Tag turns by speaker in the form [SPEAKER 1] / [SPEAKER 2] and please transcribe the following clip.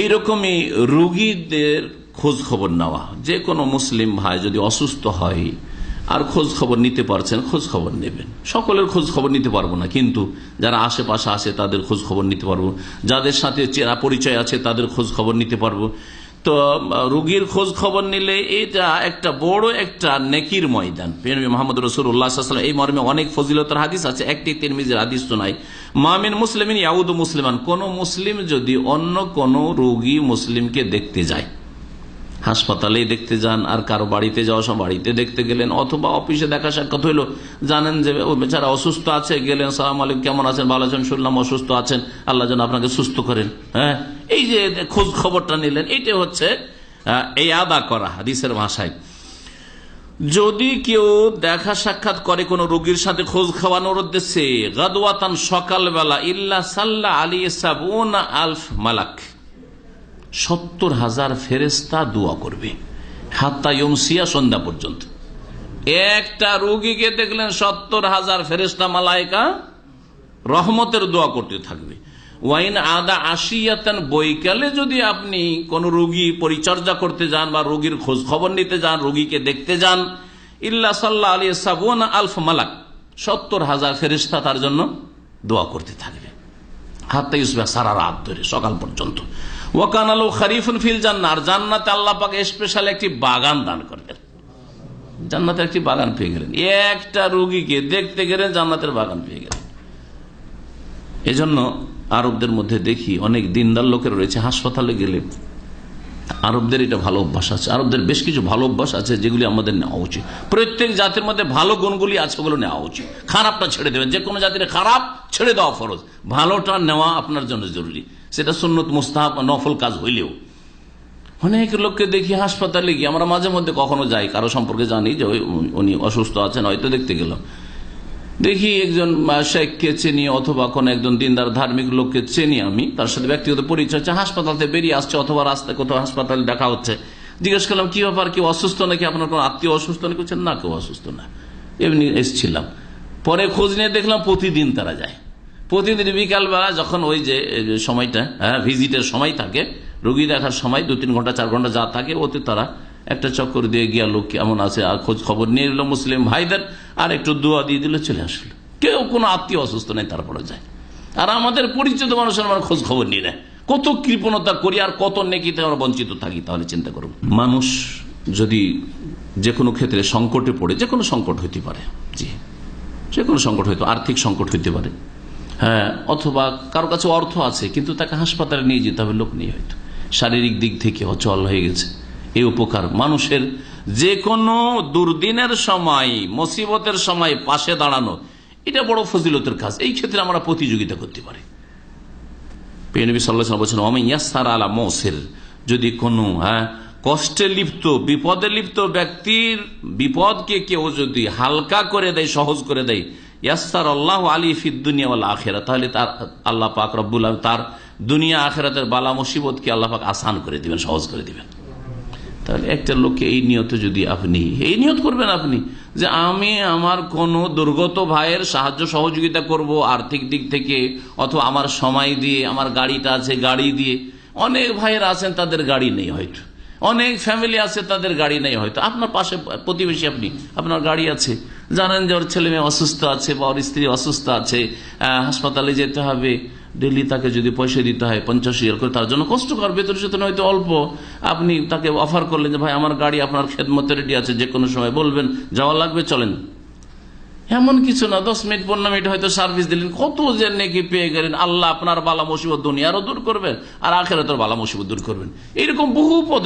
[SPEAKER 1] এইরকমই রুগীদের খোঁজ খবর নেওয়া। যে কোনো মুসলিম ভাই যদি অসুস্থ হয়, আর খোঁজ খবর নিতে পারছেন খোঁজ খবর নেবেন। সকলের খোঁজ খবর নিতে পারব না, কিন্তু যারা আশেপাশে আছে তাদের খোঁজ খবর নিতে পারব। যাদের সাথে চেরা পরিচয় আছে তাদের খোঁজ খবর নিতে পারব। তো রুগীর খোঁজ খবর নিলে এটা একটা বড় একটা নেকির ময়দান। মোহাম্মদ রসুল্লাহ এই মর্মে অনেক ফজিলতার হাদিস আছে। একটি তিন তিরমিজের হাদিস নাই মামিন মুসলিম ইয়াউদ মুসলিমান। কোন মুসলিম যদি অন্য কোন রুগী মুসলিমকে দেখতে যায়, হাসপাতালেই দেখতে যান, আর কারও বাড়িতে যাওয়া, সব বাড়িতে দেখতে গেলেন, অথবা অফিসে দেখা সাক্ষাৎ হইল, জানেন যে বেচারা অসুস্থ আছে, গেলেন, সালাম আলাইকুম, কেমন আছেন? ভালো আছেন? শুনলাম অসুস্থ আছেন। আল্লাহ যেন আপনাকে সুস্থ করেন। হ্যাঁ? এই যে খোঁজ খবরটা নিলেন এইটা হচ্ছে এই আদা করা হাদিসের ভাষায়। যদি কেউ দেখা সাক্ষাৎ করে কোন রোগীর সাথে খোঁজ খাওয়ানোর উদ্দেশ্যে, গাদওয়াতান সকালবেলা, ইল্লা সাল্লাহ আলী সাবুন আলফ মালাক। সত্তর হাজার ফেরেস্তা দোয়া করবে, হাত্তা সন্ধ্যা পর্যন্ত। একটা রোগীকে দেখলেন সত্তর হাজার ফেরেস্তা মালায়কা রহমতের দোয়া করতে থাকবে। ওয়াইন আদা আশিয়াতেন বৈকালে যদি আপনি কোন রোগী পরিচর্যা করতে যান বা রোগীর খোঁজ খবর নিতে যান, রোগীকে দেখতে যান, ইল্লা সাল্লাহ আলী সাবুন আলফ মালাক, সত্তর হাজার ফেরিস্তা তার জন্য দোয়া করতে থাকবে। হাত্তা সারা রাত ধরে, সকাল পর্যন্ত। ওয়াকান আলু খারিফুন ফিল জান্নার জান্নাতে আল্লাহ পাক স্পেশাল একটি বাগান দান করবেন জান্নাতের একটি বাগান পেয়ে গেলেন। একটা রুগীকে দেখতে গেলেন, জান্নাতের বাগান পেয়ে গেলেন। এজন্য আরবদের মধ্যে দেখি অনেক দিনদার লোকের রয়েছে, হাসপাতালে গেলে। আরবদের এটা ভালো অভ্যাস আছে। আরবদের বেশ কিছু ভালো অভ্যাস আছে যেগুলি আমাদের নেওয়া উচিত। প্রত্যেক জাতির মধ্যে ভালো গুণগুলি আছে ওগুলো নেওয়া উচিত। খারাপটা ছেড়ে দেবেন। যে কোনো জাতির খারাপ ছেড়ে দেওয়া ফরজ। ভালোটা নেওয়া আপনার জন্য জরুরি। সেটা সুন্নত, মুস্তাহাব, নফল কাজ হইলেও। অনেক লোককে দেখি হাসপাতালে গিয়ে, আমরা মাঝে মধ্যে কখনো যাই, কারও সম্পর্কে জানি যে উনি অসুস্থ আছেন, হয়তো দেখতে গেলাম। দেখি একজন শেখকে চিনি অথবা কোন একজন দিনদার ধার্মিক লোককে চিনি আমি, তার সাথে ব্যক্তিগত পরিচয় হচ্ছে হাসপাতাল থেকে বেরিয়ে আসছে অথবা রাস্তায় কোথাও হাসপাতালে দেখা হচ্ছে। জিজ্ঞেস করলাম, কি ব্যাপার, কেউ অসুস্থ নাকি? আপনার কোনো আত্মীয় অসুস্থ? নাকি বলছেন না, কেউ অসুস্থ না। এমনি এসছিলাম। পরে খোঁজ নিয়ে দেখলাম প্রতিদিন তারা যায়। প্রতিদিন বিকালবেলা যখন ওই যে সময়টা হ্যাঁ ভিজিটের সময় থাকে, রোগী দেখার সময় দু তিন ঘণ্টা, চার ঘণ্টা যা থাকে, ওতে তারা একটা চক্কর দিয়ে গিয়া লোক কেমন আছে খোঁজ খবর নিয়ে নিল মুসলিম ভাইদের, আর একটু দোয়া দিয়ে দিলে, চলে আসলো। কেউ কোনো আত্মীয় অসুস্থ নেই তারপরে যায়। আর আমাদের পরিচিত মানুষের আমরা খোঁজ খবর নিয়ে নেয়। কত কৃপণতা করি আর কত নেকিতে আমরা বঞ্চিত থাকি, তাহলে চিন্তা করুন। মানুষ যদি যে কোনো ক্ষেত্রে সংকটে পড়ে, যে কোনো সংকট হইতে পারে, জি, যে কোনো সংকট হইতে, আর্থিক সংকট হইতে পারে হ্যাঁ অথবা কারও কাছে অর্থ আছে, কিন্তু তাকে হাসপাতালে নিয়ে যেতে হবে, লোক নিয়ে হয়তো। শারীরিক দিক থেকে অচল হয়ে গেছে। এই উপকার। মানুষের যে কোনো দুর্দিনের সময়, মুসিবতের সময় পাশে দাঁড়ানো, এটা বড় ফজিলতের কাজ। এই ক্ষেত্রে আমরা প্রতিযোগিতা করতে পারি। যদি কোনো হ্যাঁ কষ্টে লিপ্ত, বিপদে লিপ্ত ব্যক্তির বিপদকে কেউ যদি হালকা করে দেয়, সহজ করে দেয় ইয়াস্তার আল্লাহ আলী ফিদ দুনিয়া আখেরা তাহলে তার আল্লাহ পাক রব্বুল তার দুনিয়া আখেরাতের বালা মুসিবতকে আল্লাহ পাক আসান করে দিবেন, সহজ করে দিবেন। তাহলে একটা লোককে এই নিয়ত যদি আপনি, এই নিয়ত করবেন আপনি যে আমি আমার কোন দুর্গত ভাইয়ের সাহায্য সহযোগিতা করব আর্থিক দিক থেকে অথবা আমার সময় দিয়ে, আমার গাড়িটা আছে গাড়ি দিয়ে। অনেক ভাইয়ের আছেন, তাদের গাড়ি নেই হয়তো। অনেক ফ্যামিলি আছে, তাদের গাড়ি নেই হয়তো। আপনার পাশে প্রতিবেশী আপনি, আপনার গাড়ি আছে। জানেন যে ওর ছেলে মেয়ে অসুস্থ আছে বা ওর স্ত্রী অসুস্থ আছে হাসপাতালে যেতে হবে। ডেলি তাকে যদি পয়সা দিতে হয়, পঞ্চাশ হাজার করে, তার জন্য কষ্টকর বেতন সেতন হয়তো অল্প। আপনি তাকে অফার করলেন যে, ভাই, আমার গাড়ি, আপনার খেদমতে রেডি আছে, যে কোনো সময় বলবেন, যাওয়া লাগবে, চলেন। এমন কিছু না, দশ মিনিট, পনেরো মিনিট হয়তো সার্ভিস দিলেন, কত যে নেকি পেয়ে গেলেন। আল্লাহ আপনার বালা মুসিবত দুনিয়ারও দূর করবেন, আর আখেরাতের বালা মুসিবত দূর করবেন। এরকম বহু পদ